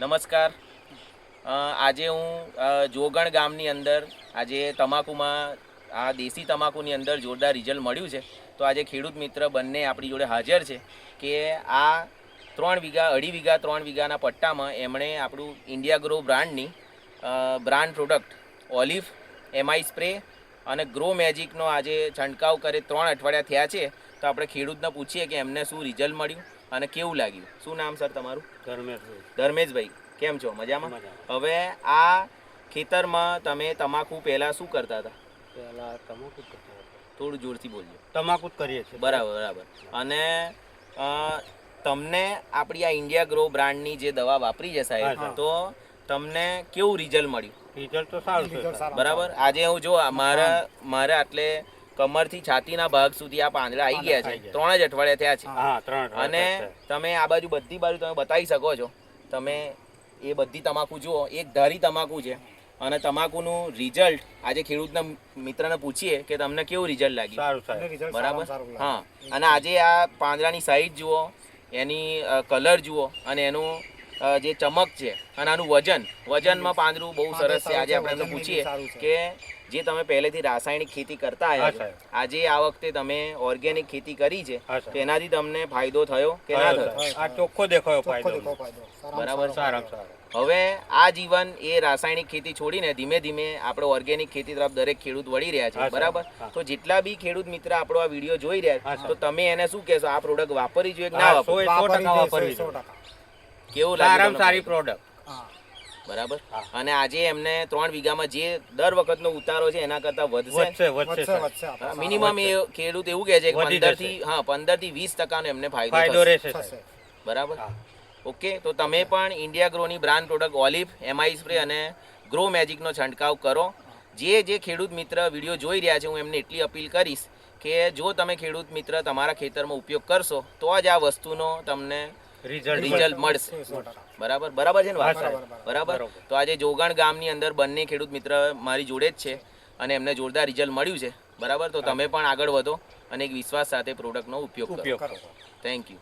નમસ્કાર. આજે હું જોગણ ગામની અંદર, આજે તમાકુમાં, આ દેશી તમાકુની અંદર જોરદાર રિઝલ્ટ મળ્યું છે. તો આજે ખેડૂત મિત્ર બંને આપણી જોડે હાજર છે કે આ ત્રણ વીઘા, અઢી વીઘા, ત્રણ વીઘાના પટ્ટામાં એમણે આપણું ઇન્ડિયા ગ્રો બ્રાન્ડની brand product olive MI spray અને ગ્રો મેજિકનો આજે છંટકાવ કરે ત્રણ અઠવાડિયા થયા છે. તો આપણે ખેડૂતને પૂછીએ કે એમને શું રિઝલ્ટ મળ્યું અને કેવું લાગ્યું. શું નામ સર તમારું? ધર્મેશભાઈ. ધર્મેશભાઈ. કેમ છો? મજામાં. હવે આ ખેતરમાં તમે તમાકુ પહેલા શું કરતા હતા? પહેલા તમાકુ. થોડું જોરથી બોલજો. તમાકુ જ કરીએ છીએ. બરાબર બરાબર. અને અ, તમને આપણી આ ઇન્ડિયા ગ્રો બ્રાન્ડની જે દવા વાપરી છે સાહેબ તો તમને કેવું રિઝલ્ટ મળ્યું? રિઝલ્ટ તો સારું બરાબર? આજે હું જો મારા મારા આટલે કમરથી છાતીના ભાગ સુધી આ પાંદડા આવી ગયા છે. ત્રણ જ અઠવાડિયા થયા છે. અને તમે આ બાજુ બધી બાજુ તમે બતાવી શકો છો. તમે એ બધી તમાકુ જુઓ. એક ધારી તમાકુ છે. અને તમાકુનું રિઝલ્ટ આજે ખેડૂતના મિત્રને પૂછીએ કે તમને કેવું રિઝલ્ટ લાગ્યું? બરાબર? હા. અને આજે આ પાંદડાની સાઈઝ જુઓ એની કલર જુઓ અને એનું જે ચમક છે અને આનું વજન વજનમાં પાંદરું બહુ સરસ છે. આજે આપણે પૂછીએ કે જે તમે પહેલેથી રાસાયણિક ખેતી કરતા આવ્યા છો આજે આ વખતે તમે ઓર્ગેનિક ખેતી કરી છે તો એનાથી તમને ફાયદો થયો કે ના થયો? આ ચોખ્ખો દેખાયો ફાયદો. બરાબર. સારામાં સારો હવે આ જીવન એ રાસાયણિક ખેતી છોડીને ધીમે ધીમે આપણે ઓર્ગેનિક ખેતી તરફ દરેક ખેડૂત વળી રહ્યા છે. બરાબર? તો જેટલા બી ખેડૂત મિત્ર આપણો આ વીડિયો જોઈ રહ્યા છે તો તમે એને શું કહેશો? આ પ્રોડક્ટ વાપરવી જોઈએ કે ના વાપરવી વાપરવી જોઈએ. કેવું સારામાં સારી પ્રોડક્ટ બરાબર? અને આજે એમને ત્રણ વીઘામાં જે દર વખતનો ઉતારો છે એના કરતા વધશે? મિનિમમ એ ખેડૂત એવું કહે છે કે પંદરથી હા પંદરથી વીસ ટકાનો એમને ફાયદો ફાયદો રહેશે બરાબર? ઓકે તો તમે પણ India ગ્રોની brand product olive MI spray અને ગ્રો મેજિકનો છંટકાવ કરો. જે જે ખેડૂત મિત્ર વીડિયો જોઈ રહ્યા છે હું એમને એટલી અપીલ કરીશ કે જો તમે ખેડૂત મિત્ર તમારા ખેતરમાં ઉપયોગ કરશો તો જ આ વસ્તુનો તમને રિઝલ્ટ મળશે. બરાબર? બરાબર છે ને વાત? બરાબર. તો આજે જોગણ ગામની અંદર બંને ખેડૂત મિત્ર મારી જોડે જ છે અને એમને જોરદાર રિઝલ્ટ મળ્યું છે. બરાબર? તો તમે પણ આગળ વધો અને એક વિશ્વાસ સાથે પ્રોડક્ટનો ઉપયોગ કરો. Thank you